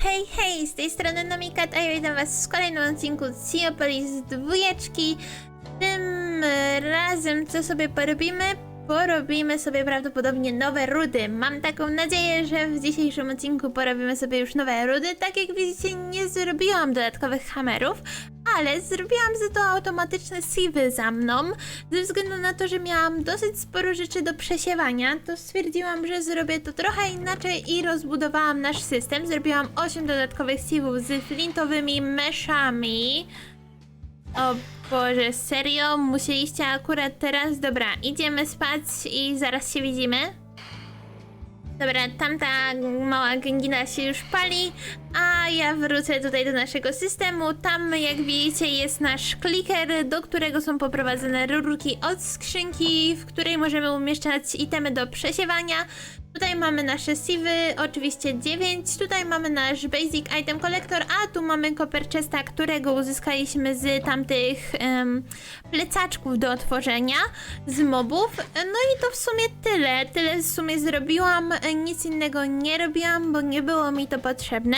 Hej, hej, z tej strony Nomikat, a ja witam was w kolejnym odcinku Siopolis dwójeczki. Tym razem co sobie porobimy? Porobimy sobie prawdopodobnie nowe rudy. Mam taką nadzieję, że w dzisiejszym odcinku porobimy sobie już nowe rudy. Tak jak widzicie, nie zrobiłam dodatkowych hamerów, ale zrobiłam za to automatyczne siwy za mną. Ze względu na to, że miałam dosyć sporo rzeczy do przesiewania, to stwierdziłam, że zrobię to trochę inaczej i rozbudowałam nasz system. Zrobiłam 8 dodatkowych siwów z flintowymi meszami. O Boże, serio? Musieliście akurat teraz? Dobra, idziemy spać i zaraz się widzimy. Dobra, tamta mała gęgina się już pali, a ja wrócę tutaj do naszego systemu. Tam, jak widzicie, jest nasz kliker, do którego są poprowadzone rurki od skrzynki, w której możemy umieszczać itemy do przesiewania. Tutaj mamy nasze siwy, oczywiście 9. Tutaj mamy nasz Basic Item Collector, a tu mamy Copper Chesta, którego uzyskaliśmy z tamtych em, plecaczków do otworzenia z mobów. No i to w sumie tyle. Tyle w sumie zrobiłam. Nic innego nie robiłam, bo nie było mi to potrzebne.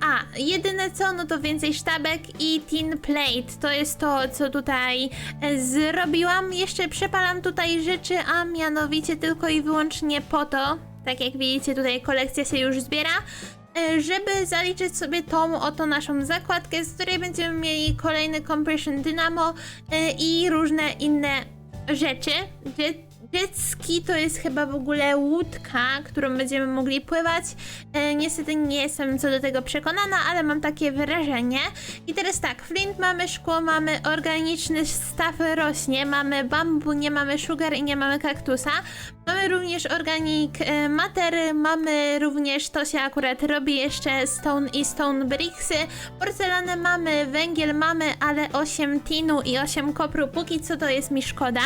A, jedyne co, no to więcej sztabek i tin plate. To jest to, co tutaj e, zrobiłam. Jeszcze przepalam tutaj rzeczy, a mianowicie tylko i wyłącznie po to, tak jak widzicie tutaj kolekcja się już zbiera, e, żeby zaliczyć sobie tą oto naszą zakładkę, z której będziemy mieli kolejny Compression Dynamo e, i różne inne rzeczy. Jet- Jet ski to jest chyba w ogóle łódka, którą będziemy mogli pływać. E, niestety nie jestem co do tego przekonana, ale mam takie wrażenie. I teraz tak, flint mamy, szkło mamy, organiczny staw rośnie, mamy bambu, nie mamy sugar i nie mamy kaktusa. Mamy również organic e, matter, mamy również, to się akurat robi jeszcze stone i stone bricksy. Porcelanę mamy, węgiel mamy, ale 8 tinu i 8 kopru. Póki co to jest mi szkoda,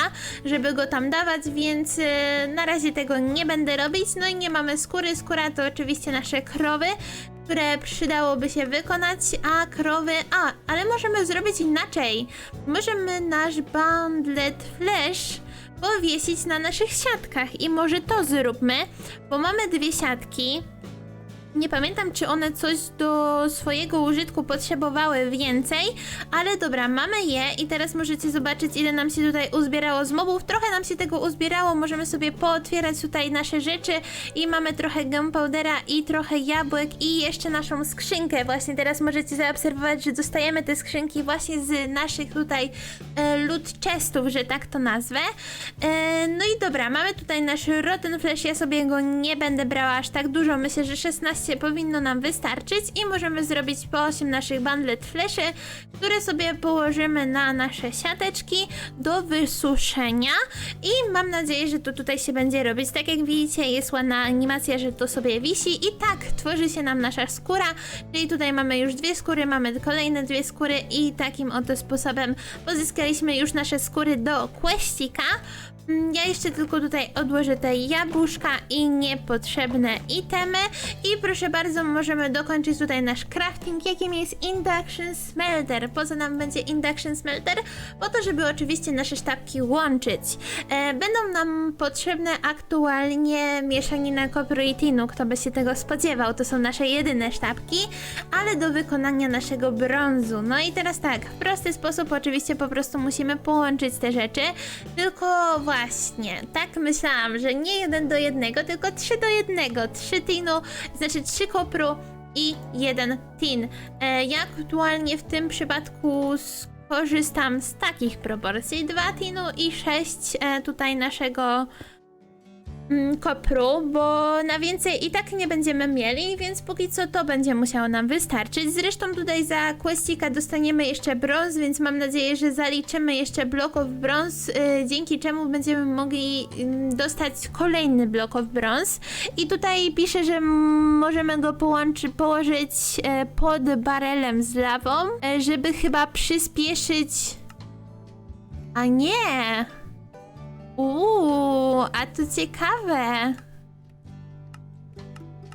żeby go tam dawać, więc e, na razie tego nie będę robić. No i nie mamy skóry. Skóra to oczywiście nasze krowy, które przydałoby się wykonać, a krowy... A, ale możemy zrobić inaczej. Możemy nasz bandlet flash powiesić na naszych siatkach i może to zróbmy, bo mamy dwie siatki. Nie pamiętam, czy one coś do swojego użytku potrzebowały więcej, ale dobra, mamy je i teraz możecie zobaczyć, ile nam się tutaj uzbierało z mobów. Trochę nam się tego uzbierało, możemy sobie pootwierać tutaj nasze rzeczy i mamy trochę gunpowdera i trochę jabłek i jeszcze naszą skrzynkę. Właśnie teraz możecie zaobserwować, że dostajemy te skrzynki właśnie z naszych tutaj e, loot chestów, że tak to nazwę. E, no i dobra, mamy tutaj nasz Rotten Flash, ja sobie go nie będę brała aż tak dużo, myślę, że 16 powinno nam wystarczyć i możemy zrobić po 8 naszych bandlet fleszy, które sobie położymy na nasze siateczki do wysuszenia i mam nadzieję, że to tutaj się będzie robić. Tak jak widzicie jest ładna animacja, że to sobie wisi i tak tworzy się nam nasza skóra, czyli tutaj mamy już dwie skóry, mamy kolejne dwie skóry i takim oto sposobem pozyskaliśmy już nasze skóry do questika. Mm, Ja jeszcze tylko tutaj odłożę te jabłuszka i niepotrzebne itemy. I proszę bardzo, możemy dokończyć tutaj nasz crafting, jakim jest Induction Smelter. Po co nam będzie Induction Smelter? Po to, żeby oczywiście nasze sztabki łączyć. E, będą nam potrzebne aktualnie mieszanina kopru i tinu, kto by się tego spodziewał. To są nasze jedyne sztabki, ale do wykonania naszego brązu. No i teraz tak, w prosty sposób oczywiście po prostu musimy połączyć te rzeczy, tylko właśnie, tak myślałam, że nie jeden do jednego, tylko trzy do jednego. Trzy tinu, znaczy trzy kopru i jeden tin. E, ja aktualnie w tym przypadku skorzystam z takich proporcji. Dwa tinu i sześć e, tutaj naszego kopru, bo na więcej i tak nie będziemy mieli, więc póki co to będzie musiało nam wystarczyć. Zresztą tutaj za questika dostaniemy jeszcze brąz, więc mam nadzieję, że zaliczymy jeszcze bloków brąz, y, dzięki czemu będziemy mogli ym, dostać kolejny bloków brąz. I tutaj pisze, że możemy go połączy, położyć e, pod barelem z lawą, e, żeby chyba przyspieszyć... A nie! Uuu, a to ciekawe.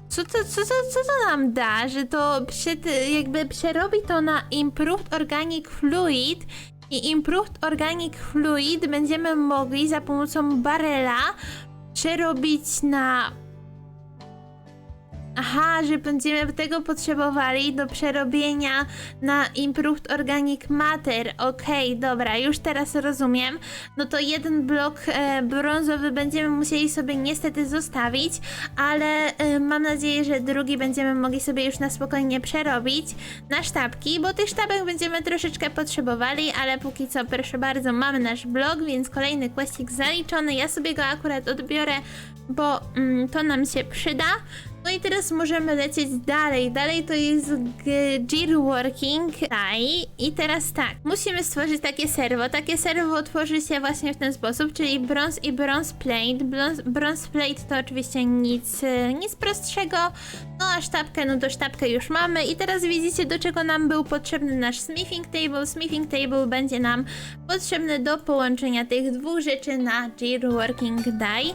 Co to, co, to, co to nam da, że to przed, jakby przerobi to na Improved Organic Fluid i Improved Organic Fluid będziemy mogli za pomocą barela przerobić na Aha, że będziemy tego potrzebowali do przerobienia na Improved Organic Matter. Okej, dobra, już teraz rozumiem. No to jeden blok e, brązowy będziemy musieli sobie niestety zostawić, ale e, mam nadzieję, że drugi będziemy mogli sobie już na spokojnie przerobić na sztabki, bo tych sztabek będziemy troszeczkę potrzebowali, ale póki co, proszę bardzo, mamy nasz blok, więc kolejny questik zaliczony. Ja sobie go akurat odbiorę, bo mm, to nam się przyda. No i teraz możemy lecieć dalej. Dalej to jest Gear Working. Tutaj. I teraz tak, musimy stworzyć takie serwo. Takie serwo tworzy się właśnie w ten sposób, czyli brąz i bronze plate. Bronze plate to oczywiście nic, e, nic prostszego. No a sztabkę, no to sztabkę już mamy. I teraz widzicie, do czego nam był potrzebny nasz smithing table. Smithing table będzie nam potrzebny do połączenia tych dwóch rzeczy na Gear Working Die.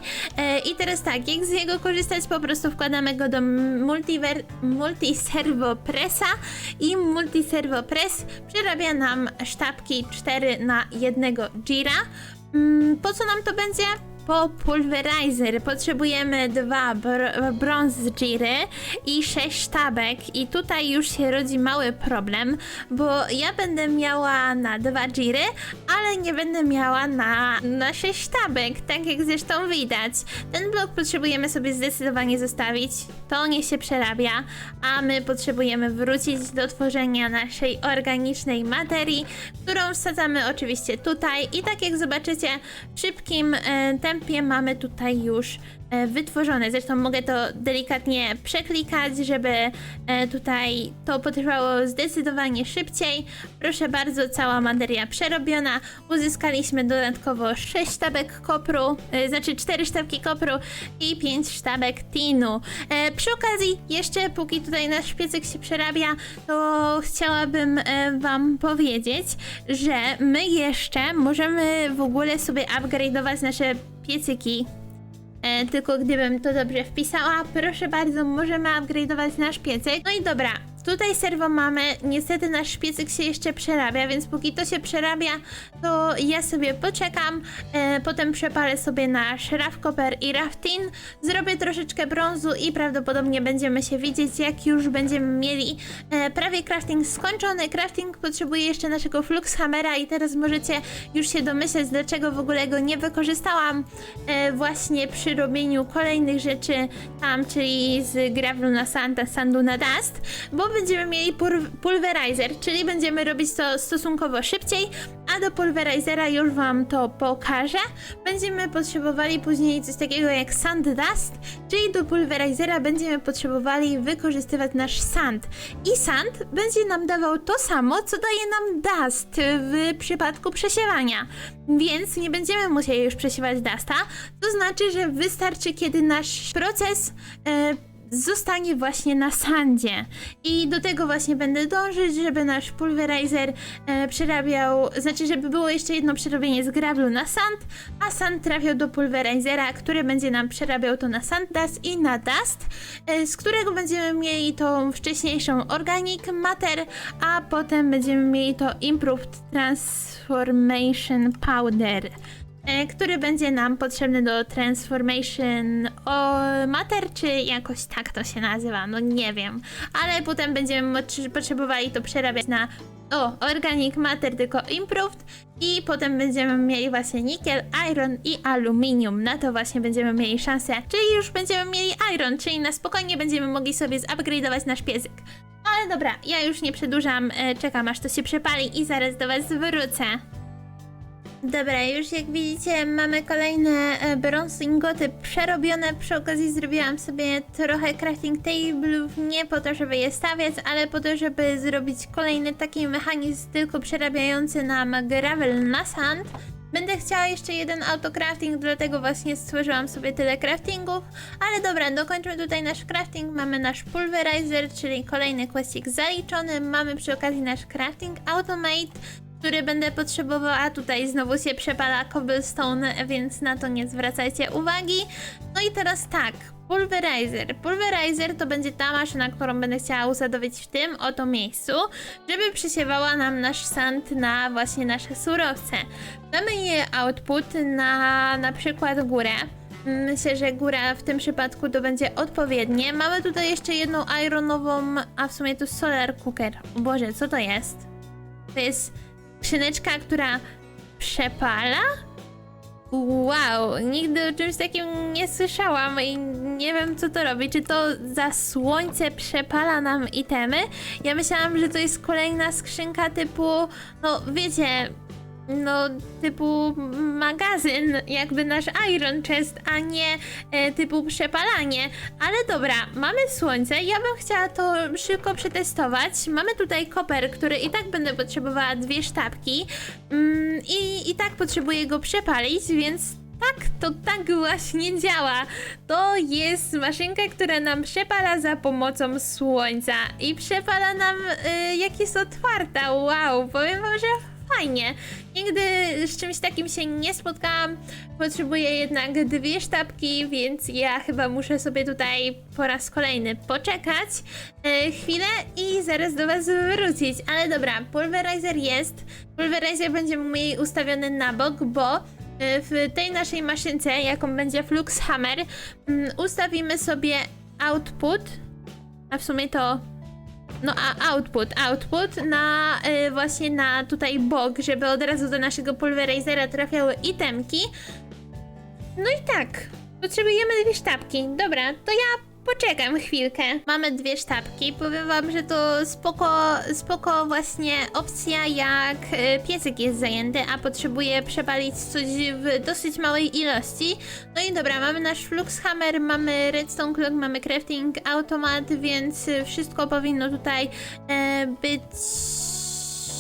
I teraz tak, jak z niego korzystać? Po prostu wkładamy go do multiver, multi-servo pressa i multi-servo press przerabia nam sztabki 4 na jednego Gira. Mm, Po co nam to będzie? Po pulverizer potrzebujemy dwa br- brąz giry i sześć sztabek i tutaj już się rodzi mały problem, bo ja będę miała na dwa giry, ale nie będę miała na, na sześć sztabek, tak jak zresztą widać. Ten blok potrzebujemy sobie zdecydowanie zostawić, to nie się przerabia, a my potrzebujemy wrócić do tworzenia naszej organicznej materii, którą wsadzamy oczywiście tutaj. I tak jak zobaczycie szybkim e, tempie mamy tutaj już wytworzone. Zresztą mogę to delikatnie przeklikać, żeby e, tutaj to potrwało zdecydowanie szybciej. Proszę bardzo, cała materia przerobiona. Uzyskaliśmy dodatkowo 6 sztabek kopru, e, znaczy 4 sztabki kopru i 5 sztabek tinu. E, przy okazji, jeszcze póki tutaj nasz piecyk się przerabia, to chciałabym e, Wam powiedzieć, że my jeszcze możemy w ogóle sobie upgrade'ować nasze piecyki E, tylko gdybym to dobrze wpisała, proszę bardzo, możemy upgrade'ować nasz piecyk. No i dobra, tutaj serwo mamy, niestety nasz piecyk się jeszcze przerabia, więc póki to się przerabia, to ja sobie poczekam, e, potem przepalę sobie nasz Copper i Rough Tin, zrobię troszeczkę brązu i prawdopodobnie będziemy się widzieć, jak już będziemy mieli e, prawie crafting skończony. Crafting potrzebuje jeszcze naszego Fluxhammera i teraz możecie już się domyśleć, dlaczego w ogóle go nie wykorzystałam e, właśnie przy robieniu kolejnych rzeczy tam, czyli z Gravelu na Santa, Sandu na Dust, bo będziemy mieli pulverizer, czyli będziemy robić to stosunkowo szybciej, a do pulverizera już Wam to pokażę. Będziemy potrzebowali później coś takiego jak Sand Dust, czyli do pulverizera będziemy potrzebowali wykorzystywać nasz sand. I sand będzie nam dawał to samo, co daje nam dust w przypadku przesiewania. Więc nie będziemy musieli już przesiewać dusta. To znaczy, że wystarczy, kiedy nasz proces e, zostanie właśnie na sandzie. I do tego właśnie będę dążyć, żeby nasz pulverizer e, przerabiał, znaczy, żeby było jeszcze jedno przerobienie z gravelu na sand, a sand trafiał do pulverizera, który będzie nam przerabiał to na sand dust i na dust, e, z którego będziemy mieli tą wcześniejszą organic matter, a potem będziemy mieli to improved transformation powder który będzie nam potrzebny do Transformation Matter, czy jakoś tak to się nazywa, no nie wiem. Ale potem będziemy potrzebowali to przerabiać na o, Organic Matter, tylko Improved i potem będziemy mieli właśnie nikiel, iron i aluminium. Na to właśnie będziemy mieli szansę, czyli już będziemy mieli iron, czyli na spokojnie będziemy mogli sobie zupgrade'ować nasz piezyk. Ale dobra, ja już nie przedłużam, e, czekam aż to się przepali i zaraz do was wrócę. Dobra, już jak widzicie mamy kolejne e, brąz ingoty przerobione. Przy okazji zrobiłam sobie trochę crafting table'ów, nie po to, żeby je stawiać, ale po to, żeby zrobić kolejny taki mechanizm tylko przerabiający nam gravel na sand. Będę chciała jeszcze jeden autocrafting, dlatego właśnie stworzyłam sobie tyle craftingów. Ale dobra, dokończmy tutaj nasz crafting. Mamy nasz pulverizer, czyli kolejny questik zaliczony. Mamy przy okazji nasz crafting automate, który będę potrzebowała. Tutaj znowu się przepala cobblestone, więc na to nie zwracajcie uwagi. No i teraz tak, pulverizer. Pulverizer to będzie ta maszyna, którą będę chciała usadowić w tym oto miejscu, żeby przesiewała nam nasz sand na właśnie nasze surowce. Damy je output na na przykład górę. Myślę, że góra w tym przypadku to będzie odpowiednie. Mamy tutaj jeszcze jedną ironową, a w sumie to solar cooker. O Boże, co to jest? To jest skrzyneczka, która przepala? Wow, nigdy o czymś takim nie słyszałam i nie wiem co to robi. Czy to za słońce przepala nam itemy? Ja myślałam, że to jest kolejna skrzynka typu, no wiecie, no typu magazyn, jakby nasz Iron Chest, a nie e, typu przepalanie. Ale dobra, mamy słońce, ja bym chciała to szybko przetestować. Mamy tutaj koper, który i tak będę potrzebowała dwie sztabki mm, i, i tak potrzebuję go przepalić, więc tak, to tak właśnie działa. To jest maszynka, która nam przepala za pomocą słońca i przepala nam y, jak jest otwarta. Wow, powiem wam, że fajnie. Nigdy z czymś takim się nie spotkałam. Potrzebuję jednak dwie sztabki, więc ja chyba muszę sobie tutaj po raz kolejny poczekać e, chwilę i zaraz do was wrócić. Ale dobra, pulverizer jest. Pulverizer będzie mój ustawiony na bok, bo e, w tej naszej maszynce, jaką będzie Flux Hammer, mm, ustawimy sobie output, a w sumie to no a output, output na y, właśnie na tutaj bok, żeby od razu do naszego pulverizera trafiały itemki. No i tak, potrzebujemy dwie sztabki. Dobra, to ja poczekam chwilkę. Mamy dwie sztabki. Powiem wam, że to spoko, spoko właśnie opcja jak y, piecyk jest zajęty, a potrzebuje przepalić coś w dosyć małej ilości. No i dobra, mamy nasz flux hammer, mamy redstone clock, mamy crafting automat, więc wszystko powinno tutaj e, być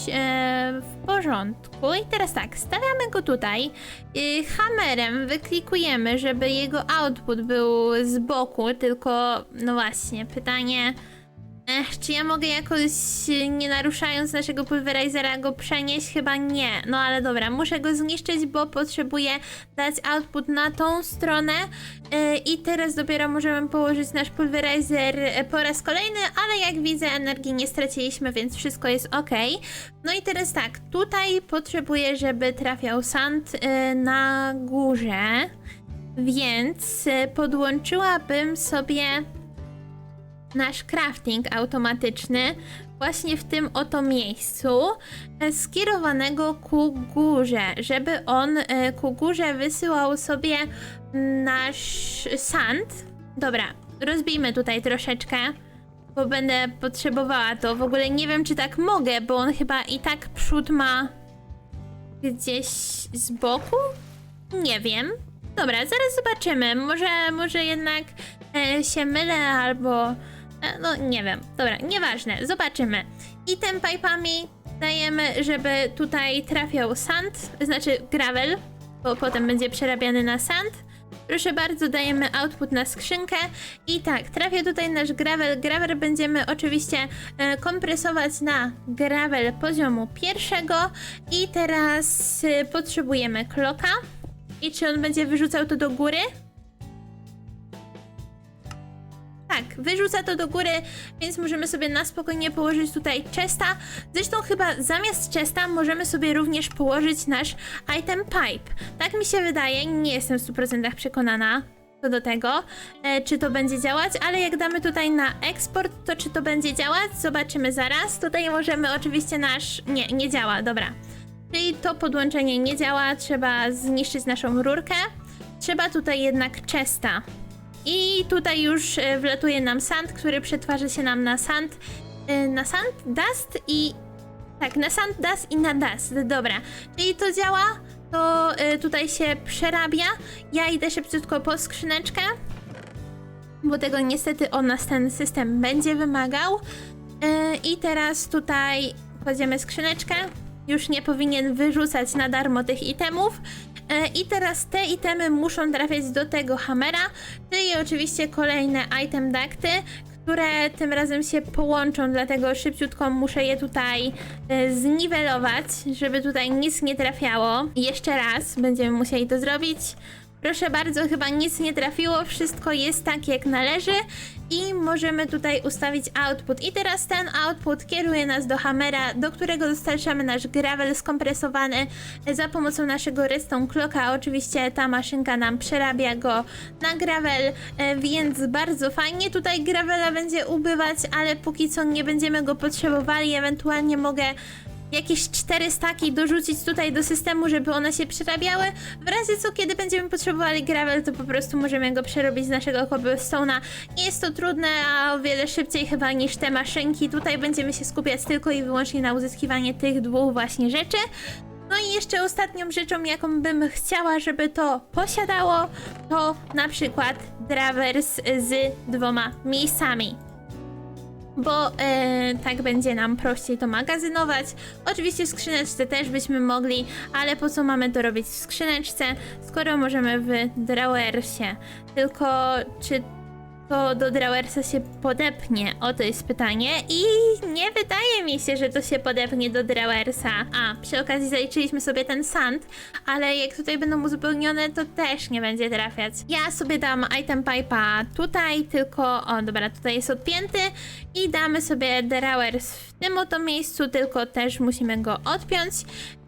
e, w porządku. I teraz tak, stawiamy go tutaj. Y, hammerem wyklikujemy, żeby jego output był z boku, tylko no właśnie, pytanie. Ech, czy ja mogę jakoś, y, nie naruszając naszego pulverizera, go przenieść? Chyba nie. No ale dobra, muszę go zniszczyć, bo potrzebuję dać output na tą stronę. Y, I teraz dopiero możemy położyć nasz pulverizer y, po raz kolejny, ale jak widzę, energii nie straciliśmy, więc wszystko jest ok. No i teraz tak, tutaj potrzebuję, żeby trafiał sand y, na górze, więc y, podłączyłabym sobie nasz crafting automatyczny właśnie w tym oto miejscu e, skierowanego ku górze, żeby on e, ku górze wysyłał sobie nasz sand. Dobra, rozbijmy tutaj troszeczkę, bo będę potrzebowała to. W ogóle nie wiem, czy tak mogę, bo on chyba i tak przód ma gdzieś z boku? Nie wiem. Dobra, zaraz zobaczymy. Może, może jednak e, się mylę albo. E, no nie wiem. Dobra, nieważne. Zobaczymy. I tym pipe'ami dajemy, żeby tutaj trafiał sand, znaczy gravel, bo potem będzie przerabiany na sand. Proszę bardzo, dajemy output na skrzynkę i tak, trafia tutaj nasz gravel. Gravel będziemy oczywiście e, kompresować na gravel poziomu pierwszego i teraz e, potrzebujemy kloka. I czy on będzie wyrzucał to do góry? Tak, wyrzuca to do góry, więc możemy sobie na spokojnie położyć tutaj chesta. Zresztą chyba zamiast chesta możemy sobie również położyć nasz item pipe. Tak mi się wydaje, nie jestem w 100% przekonana co do tego, e, czy to będzie działać, ale jak damy tutaj na eksport, to czy to będzie działać? Zobaczymy zaraz. Tutaj możemy oczywiście nasz... Nie, nie działa, dobra. Czyli to podłączenie nie działa, trzeba zniszczyć naszą rurkę. Trzeba tutaj jednak chesta. I tutaj już e, wlatuje nam sand, który przetwarza się nam na sand, e, na sand, dust i... Tak, na sand, dust i na dust. Dobra, czyli to działa, to e, tutaj się przerabia. Ja idę szybciutko po skrzyneczkę, bo tego niestety od nas ten system będzie wymagał. I teraz tutaj kładziemy skrzyneczkę. Już nie powinien wyrzucać na darmo tych itemów. E, I teraz te itemy muszą trafiać do tego hamera, czyli oczywiście kolejne item ducty, które tym razem się połączą, dlatego szybciutko muszę je tutaj e, zniwelować, żeby tutaj nic nie trafiało. Jeszcze raz będziemy musieli to zrobić. Proszę bardzo, chyba nic nie trafiło, wszystko jest tak jak należy i możemy tutaj ustawić output. I teraz ten output kieruje nas do Hammera, do którego dostarczamy nasz gravel skompresowany za pomocą naszego redstone clocka. Oczywiście ta maszynka nam przerabia go na gravel, e, więc bardzo fajnie. Tutaj gravela będzie ubywać, ale póki co nie będziemy go potrzebowali. Ewentualnie mogę jakieś cztery staki dorzucić tutaj do systemu, żeby one się przerabiały. W razie co, kiedy będziemy potrzebowali gravel, to po prostu możemy go przerobić z naszego cobblestone'a. Nie jest to trudne, a o wiele szybciej chyba niż te maszynki. Tutaj będziemy się skupiać tylko i wyłącznie na uzyskiwanie tych dwóch właśnie rzeczy. No i jeszcze ostatnią rzeczą, jaką bym chciała, żeby to posiadało, to na przykład drawers z dwoma miejscami bo e, tak będzie nam prościej to magazynować. Oczywiście w skrzyneczce też byśmy mogli, ale po co mamy to robić w skrzyneczce, skoro możemy w drawersie. Tylko czy to do drawersa się podepnie? O to jest pytanie i nie wydaje mi się, że to się podepnie do drawersa. A, przy okazji zaliczyliśmy sobie ten sand, ale jak tutaj będą uzupełnione, to też nie będzie trafiać. Ja sobie dam item pipe'a tutaj, tylko, o dobra, tutaj jest odpięty i damy sobie drawers w tym oto miejscu, tylko też musimy go odpiąć.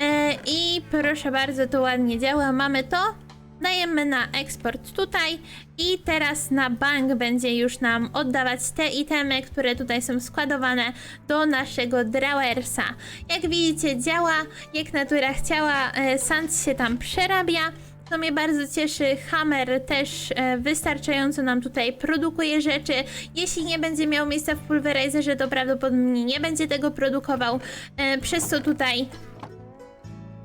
E, I proszę bardzo, to ładnie działa. Mamy to, dajemy na eksport tutaj i teraz na bank będzie już nam oddawać te itemy, które tutaj są składowane do naszego drawersa. Jak widzicie działa, jak natura chciała, e, sand się tam przerabia. To mnie bardzo cieszy. Hammer też e, wystarczająco nam tutaj produkuje rzeczy. Jeśli nie będzie miał miejsca w pulverizerze, to prawdopodobnie nie będzie tego produkował. E, przez co tutaj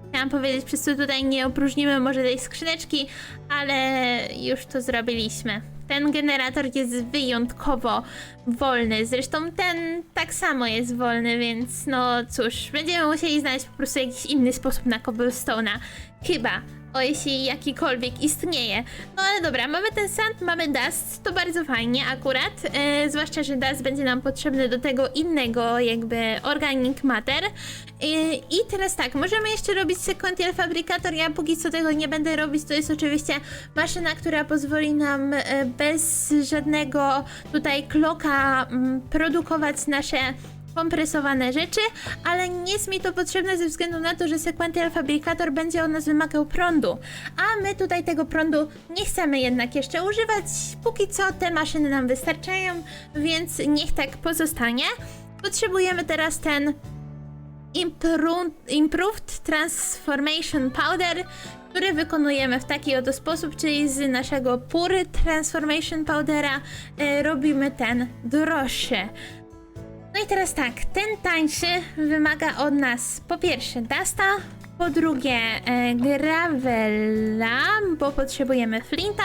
Chciałam powiedzieć, przez co tutaj nie opróżnimy może tej skrzyneczki, ale już to zrobiliśmy. Ten generator jest wyjątkowo wolny. Zresztą ten tak samo jest wolny, więc no cóż, będziemy musieli znaleźć po prostu jakiś inny sposób na cobblestone'a. Chyba. O jeśli jakikolwiek istnieje. No ale dobra, mamy ten sand, mamy dust, to bardzo fajnie akurat. E, zwłaszcza, że dust będzie nam potrzebny do tego innego jakby organic matter. E, I teraz tak, możemy jeszcze robić sequential fabrikator. Ja póki co tego nie będę robić. To jest oczywiście maszyna, która pozwoli nam e, bez żadnego tutaj kloka mm, produkować nasze kompresowane rzeczy, ale nie jest mi to potrzebne ze względu na to, że sequential fabrikator będzie od nas wymagał prądu, a my tutaj tego prądu nie chcemy jednak jeszcze używać. Póki co te maszyny nam wystarczają, więc niech tak pozostanie. Potrzebujemy teraz ten Impro- Improved Transformation Powder, który wykonujemy w taki oto sposób, czyli z naszego Pury Transformation Powdera e, robimy ten droższy. No i teraz tak, ten tańszy wymaga od nas po pierwsze Dusta, po drugie e, Gravela, bo potrzebujemy Flinta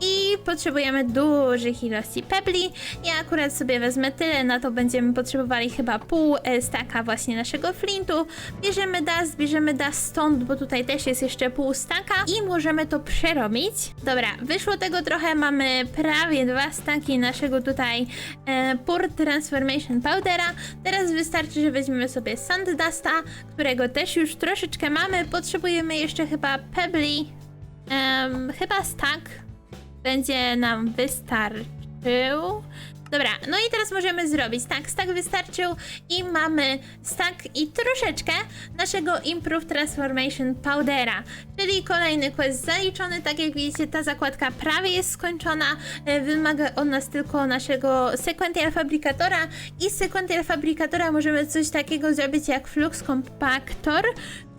i potrzebujemy dużych ilości Pebli. Ja akurat sobie wezmę tyle, na to będziemy potrzebowali chyba pół e, staka właśnie naszego Flintu. Bierzemy Dust, bierzemy Dust stąd, bo tutaj też jest jeszcze pół staka i możemy to przerobić. Dobra, wyszło tego trochę, mamy prawie dwa staki naszego tutaj e, Transformation Powdera. Teraz wystarczy, że weźmiemy sobie Sand Dusta, którego też już troszeczkę mamy. Potrzebujemy jeszcze chyba Pebli, em, chyba stack będzie nam wystarczył. Dobra, no i teraz możemy zrobić tak, stack wystarczył i mamy stack i troszeczkę naszego Improve Transformation Powdera, czyli kolejny quest zaliczony, tak jak widzicie ta zakładka prawie jest skończona, e, wymaga od nas tylko naszego Sequential Fabrikatora i z Sequential Fabrikatora możemy coś takiego zrobić jak Flux Compactor,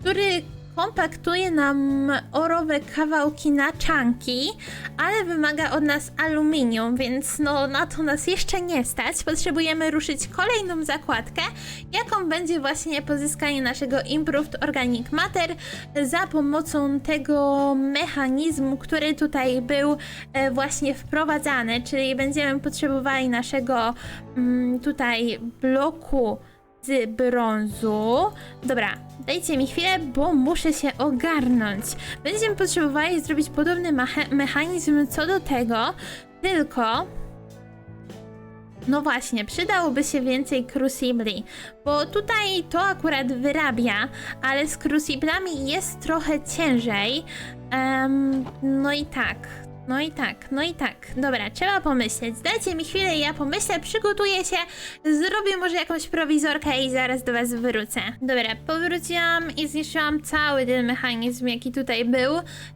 który kompaktuje nam orowe kawałki na czanki, ale wymaga od nas aluminium, więc no na to nas jeszcze nie stać. Potrzebujemy ruszyć kolejną zakładkę, jaką będzie właśnie pozyskanie naszego Improved Organic Matter za pomocą tego mechanizmu, który tutaj był e, właśnie wprowadzany, czyli będziemy potrzebowali naszego mm, tutaj bloku z brązu. Dobra, dajcie mi chwilę, bo muszę się ogarnąć. Będziemy potrzebowali zrobić podobny mecha- mechanizm co do tego, tylko No właśnie, przydałoby się więcej crucibli, bo tutaj to akurat wyrabia, ale z cruciblami jest trochę ciężej. Em, no i tak, no i tak, no i tak. Dobra, trzeba pomyśleć. Dajcie mi chwilę, ja pomyślę, przygotuję się, zrobię może jakąś prowizorkę i zaraz do was wrócę. Dobra, powróciłam i zniszczyłam cały ten mechanizm, jaki tutaj był,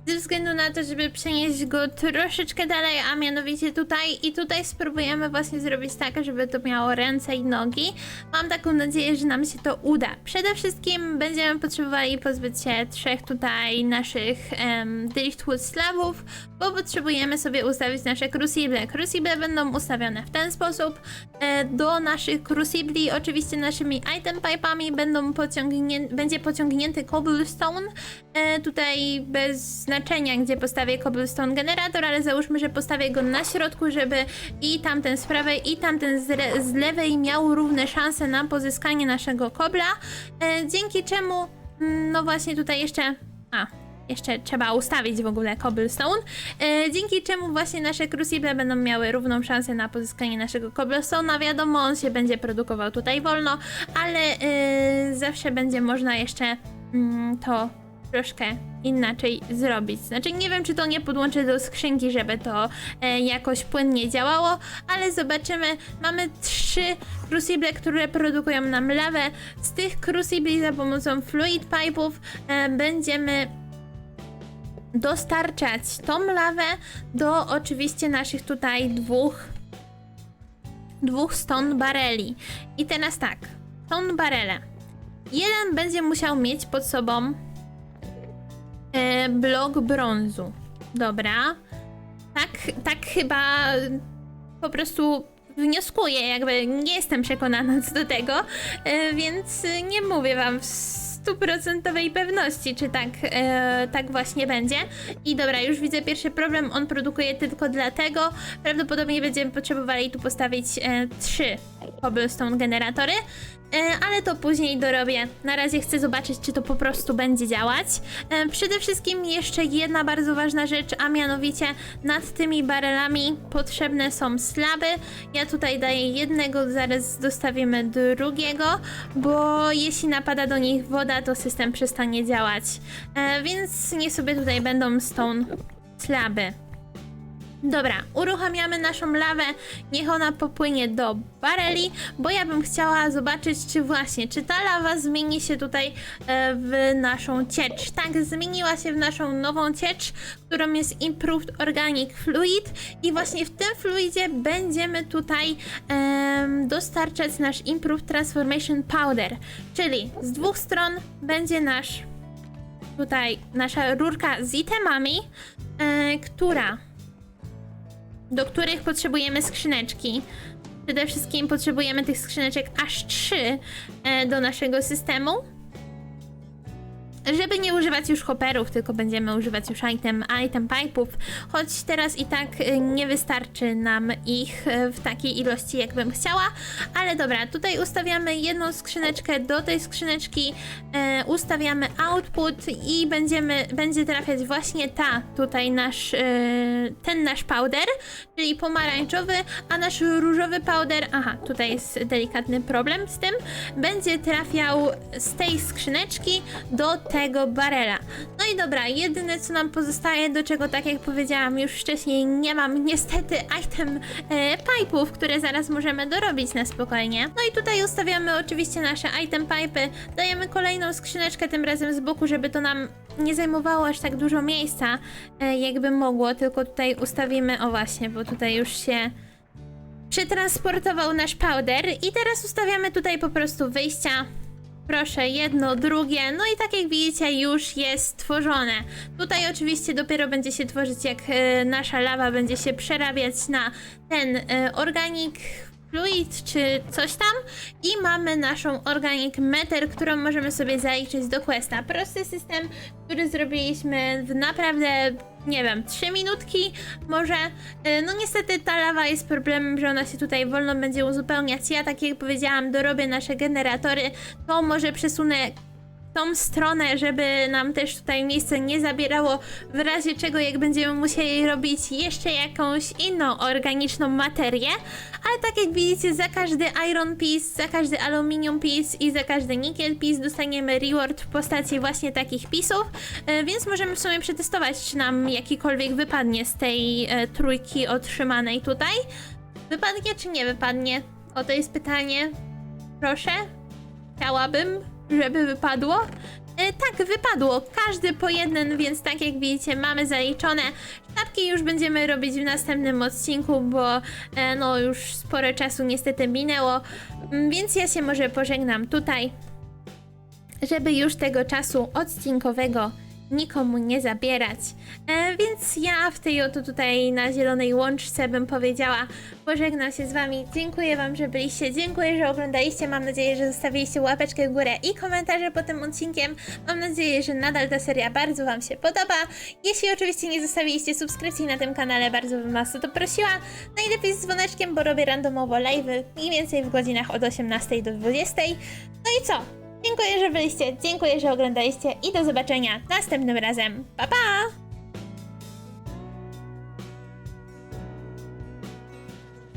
ze względu na to, żeby przenieść go troszeczkę dalej, a mianowicie tutaj i tutaj spróbujemy właśnie zrobić tak, żeby to miało ręce i nogi. Mam taką nadzieję, że nam się to uda. Przede wszystkim będziemy potrzebowali pozbyć się trzech tutaj naszych um, driftwood slabów, bo potrzebujemy sobie ustawić nasze crucible. Crucible będą ustawione w ten sposób. E, do naszych crucibli oczywiście naszymi item pipe'ami będą pociągnię będzie pociągnięty cobblestone. E, tutaj bez znaczenia, gdzie postawię cobblestone generator, ale załóżmy, że postawię go na środku, żeby i tamten z prawej, i tamten z, z lewej miał równe szanse na pozyskanie naszego kobla. E, dzięki czemu, mm, no właśnie tutaj jeszcze... A, jeszcze trzeba ustawić w ogóle cobblestone, e, dzięki czemu właśnie nasze crucible będą miały równą szansę na pozyskanie naszego cobblestone'a. Wiadomo, on się będzie produkował tutaj wolno, ale e, zawsze będzie można jeszcze mm, to troszkę inaczej zrobić. Znaczy nie wiem, czy to nie podłączę do skrzynki, żeby to e, jakoś płynnie działało, ale zobaczymy. Mamy trzy crucible, które produkują nam lawę. Z tych crucibli za pomocą fluid pipe'ów e, będziemy dostarczać tą lawę do oczywiście naszych tutaj dwóch dwóch stone bareli. I teraz tak, stone barele. Jeden będzie musiał mieć pod sobą e, blok brązu. Dobra. Tak, tak chyba po prostu wnioskuję, jakby nie jestem przekonana co do tego, e, więc nie mówię wam w stuprocentowej pewności, czy tak, e, tak właśnie będzie. I dobra, już widzę pierwszy problem, on produkuje tylko dlatego. Prawdopodobnie będziemy potrzebowali tu postawić e, trzy cobblestone generatory. E, ale to później dorobię. Na razie chcę zobaczyć, czy to po prostu będzie działać. E, przede wszystkim jeszcze jedna bardzo ważna rzecz, a mianowicie nad tymi barelami potrzebne są slaby. Ja tutaj daję jednego, zaraz dostawimy drugiego, bo jeśli napada do nich woda, to system przestanie działać. E, więc niech sobie tutaj będą stone slaby. Dobra, uruchamiamy naszą lawę, niech ona popłynie do bareli, bo ja bym chciała zobaczyć, czy właśnie, czy ta lawa zmieni się tutaj e, w naszą ciecz. Tak, zmieniła się w naszą nową ciecz, którą jest Improved Organic Fluid. I właśnie w tym fluidzie będziemy tutaj em, dostarczać nasz Improved Transformation Powder, czyli z dwóch stron będzie nasz tutaj nasza rurka z itemami, e, która do których potrzebujemy skrzyneczki. Przede wszystkim potrzebujemy tych skrzyneczek aż 3 e, do naszego systemu. Żeby nie używać już hopperów, tylko będziemy używać już item, item pipe'ów, choć teraz i tak e, nie wystarczy nam ich e, w takiej ilości, jakbym chciała. Ale dobra, tutaj ustawiamy jedną skrzyneczkę do tej skrzyneczki, e, ustawiamy output i będziemy, będzie trafiać właśnie ta, tutaj nasz, e, ten nasz powder, czyli pomarańczowy, a nasz różowy powder, aha, tutaj jest delikatny problem z tym, będzie trafiał z tej skrzyneczki do tego barela. No i dobra, jedyne co nam pozostaje, do czego tak jak powiedziałam już wcześniej, nie mam niestety item e, pipe'ów, które zaraz możemy dorobić na spokojnie. No i tutaj ustawiamy oczywiście nasze item pipe'y, dajemy kolejną skrzyneczkę tym razem z boku, żeby to nam nie zajmowało aż tak dużo miejsca, e, jakby mogło, tylko tutaj ustawimy, o właśnie, bo tutaj już się przetransportował nasz powder i teraz ustawiamy tutaj po prostu wyjścia. Proszę, jedno, drugie, no i tak jak widzicie już jest stworzone. Tutaj oczywiście dopiero będzie się tworzyć jak e, nasza lawa będzie się przerabiać na ten e, organik fluid czy coś tam i mamy naszą organic matter, którą możemy sobie zaliczyć do questa. Prosty system, który zrobiliśmy w naprawdę, nie wiem, 3 minutki może. E, No niestety ta lawa jest problemem, że ona się tutaj wolno będzie uzupełniać. Ja tak jak powiedziałam, dorobię nasze generatory, to może przesunę tą stronę, żeby nam też tutaj miejsce nie zabierało, w razie czego jak będziemy musieli robić jeszcze jakąś inną organiczną materię, ale tak jak widzicie za każdy iron piece, za każdy aluminium piece i za każdy nickel piece dostaniemy reward w postaci właśnie takich pisów, e, więc możemy w sumie przetestować, czy nam jakikolwiek wypadnie z tej e, trójki otrzymanej tutaj. Wypadnie czy nie wypadnie? O to jest pytanie. Proszę? Chciałabym, żeby wypadło. E, tak, wypadło. Każdy po jeden, więc tak jak widzicie, mamy zaliczone. Sztabki już będziemy robić w następnym odcinku, bo e, no już sporo czasu niestety minęło. Mm, Więc ja się może pożegnam tutaj, żeby już tego czasu odcinkowego nikomu nie zabierać. E, więc ja w tej oto tutaj na zielonej łączce bym powiedziała, pożegnam się z wami. Dziękuję wam, że byliście, dziękuję, że oglądaliście. Mam nadzieję, że zostawiliście łapeczkę w górę i komentarze pod tym odcinkiem. Mam nadzieję, że nadal ta seria bardzo wam się podoba. Jeśli oczywiście nie zostawiliście subskrypcji na tym kanale, bardzo bym was o to prosiła. Najlepiej z dzwoneczkiem, bo robię randomowo live'y, mniej więcej w godzinach od 18 do 20. No i co? Dziękuję, że byliście, dziękuję, że oglądaliście i do zobaczenia następnym razem. Pa pa!